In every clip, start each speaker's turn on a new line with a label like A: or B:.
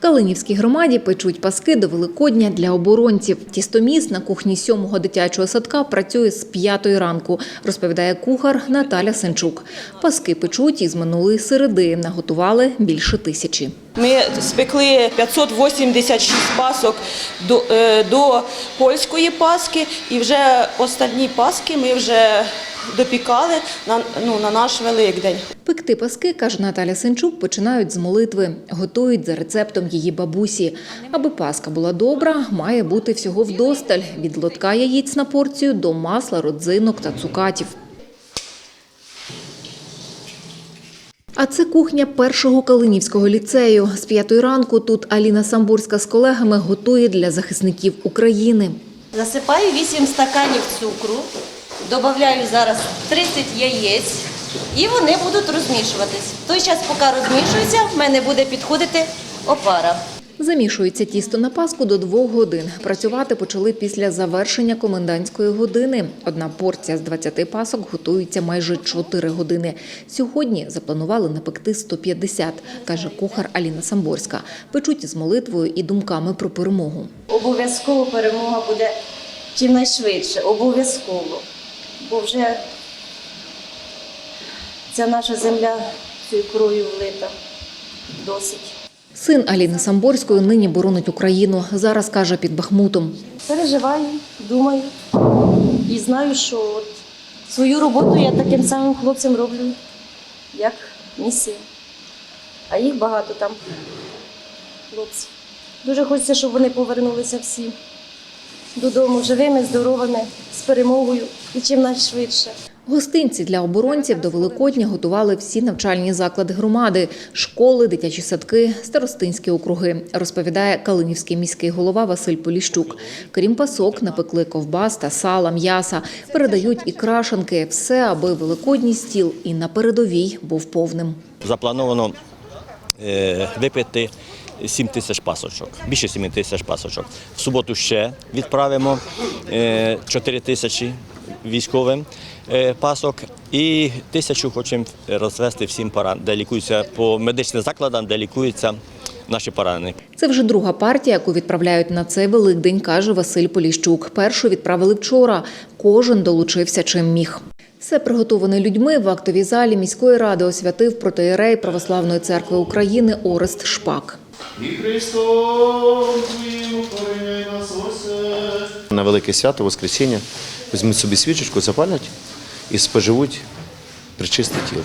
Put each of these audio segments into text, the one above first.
A: Калинівській громаді печуть паски до Великодня для оборонців. Тістоміс на кухні сьомого дитячого садка працює з п'ятої ранку, розповідає кухар Наталя Сенчук. Паски печуть із минулої середи. Наготували більше тисячі.
B: Ми спекли 586 пасок до, е, до польської паски, і вже останні паски ми вже допікали на, ну, на наш Великдень.
A: Пекти паски, каже Наталя Сенчук, починають з молитви. Готують за рецептом її бабусі. Аби паска була добра, має бути всього вдосталь – від лотка яєць на порцію до масла, родзинок та цукатів. А це кухня першого Калинівського ліцею. З п'ятої ранку тут Аліна Самбурська з колегами готує для захисників України.
C: Засипаю 8 стаканів цукру, додаю зараз 30 яєць і вони будуть розмішуватись. В той час, поки розмішуються, в мене буде підходити опара.
A: Замішується тісто на паску до двох годин. Працювати почали після завершення комендантської години. Одна порція з 20 пасок готується майже 4 години. Сьогодні запланували напекти 150, каже кухар Аліна Самборська. Печуть з молитвою і думками про перемогу.
C: Обов'язково перемога буде чим найшвидше, обов'язково. Бо вже ця наша земля цією кров'ю влита досить.
A: Син Аліни Самборської нині боронить Україну. Зараз каже під Бахмутом.
C: Переживаю, думаю і знаю, що от свою роботу я таким самим хлопцям роблю, як місія. А їх багато там хлопців. Дуже хочеться, щоб вони повернулися всі додому живими, здоровими, з перемогою і чим найшвидше.
A: Гостинці для оборонців до Великодня готували всі навчальні заклади громади, школи, дитячі садки, старостинські округи, розповідає Калинівський міський голова Василь Поліщук. Крім пасок, напекли ковбас та сала, м'яса, передають і крашанки. Все, аби великодній стіл і на передовій був повним.
D: Заплановано е, випити 7 тисяч пасочок, більше 7 тисяч пасочок. В суботу ще відправимо е, 4 тисячі військовим е, пасок і тисячу хочемо розвести всім паран, де лікуються по медичним закладам, де лікуються наші поранені.
A: Це вже друга партія, яку відправляють на цей Великдень, каже Василь Поліщук. Першу відправили вчора. Кожен долучився чим міг. Все приготоване людьми в актовій залі міської ради освятив протоєрей Православної церкви України Орест Шпак.
E: І Христом.
F: На велике свято Воскресіння візьмуть собі свічечку, запалять і споживуть причисте тіло.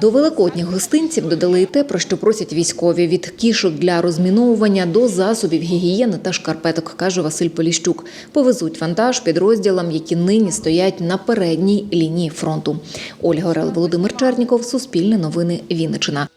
A: До великодніх гостинців додали і те, про що просять військові – від кішок для розміновування до засобів гігієни та шкарпеток, каже Василь Поліщук. Повезуть вантаж підрозділам, які нині стоять на передній лінії фронту. Ольга Орел, Володимир Черніков, Суспільне новини, Вінниччина.